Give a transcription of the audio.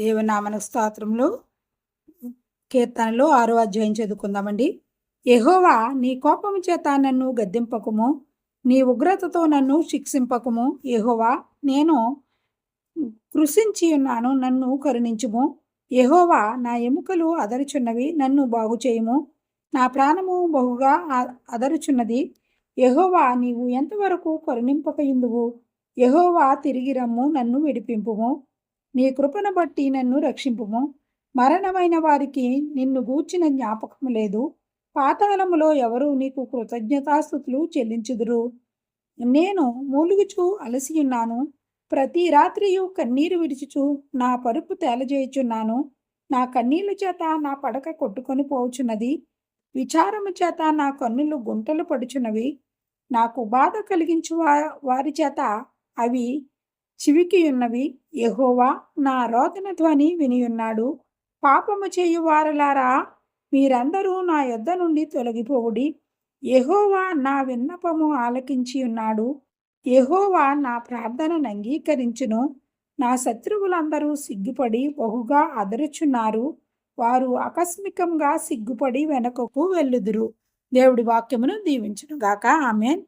దేవనామన స్తోత్రములు కీర్తనలు ఆరో అధ్యాయం చదువుకుందామండి. ఎహోవా నీ కోపము చేత నన్ను గద్దింపకము నీ ఉగ్రతతో నన్ను శిక్షింపకము. ఎహోవా నేను కృషించి ఉన్నాను నన్ను కరుణించుము. ఎహోవా నా ఎముకలు అదరుచున్నవి నన్ను బాగు చేయుము. నా ప్రాణము బహుగా అదరుచున్నది. యహోవా నీవు ఎంతవరకు కరుణింపకయుందువు యహోవా తిరిగి రమ్ము నన్ను విడిపింపుము. నీ కృపను బట్టి నన్ను రక్షింపుము. మరణమైన వారికి నిన్ను గూర్చిన జ్ఞాపకం లేదు. పాతాళములో ఎవరు నీకు కృతజ్ఞతాస్థుతులు చెల్లించుదురు. నేను మూలుగుచు అలసియున్నాను ప్రతి రాత్రియు కన్నీరు విడిచుచు నా పరుపు తేలజేయుచున్నాను. నా కన్నీళ్ళ చేత నా పడక కొట్టుకొని పోవుచున్నది విచారము చేత నా కన్నులు గుంటలు పడుచున్నవి. నాకు బాధ కలిగించు వారి చేత అవి చివికియున్నవి యహోవా నా రోదన ధ్వని వినియున్నాడు. పాపము చేయువారలారా మీరందరూ నా యొద్ద నుండి తొలగిపోవుడి. యహోవా నా విన్నపము ఆలకించి ఉన్నాడు యహోవా నా ప్రార్థనను అంగీకరించును. నా శత్రువులందరూ సిగ్గుపడి బహుగా అదరుచున్నారు. వారు ఆకస్మికంగా సిగ్గుపడి వెనుకకు వెళ్ళుదురు. దేవుడి వాక్యమును దీవించును గాక ఆమెన్.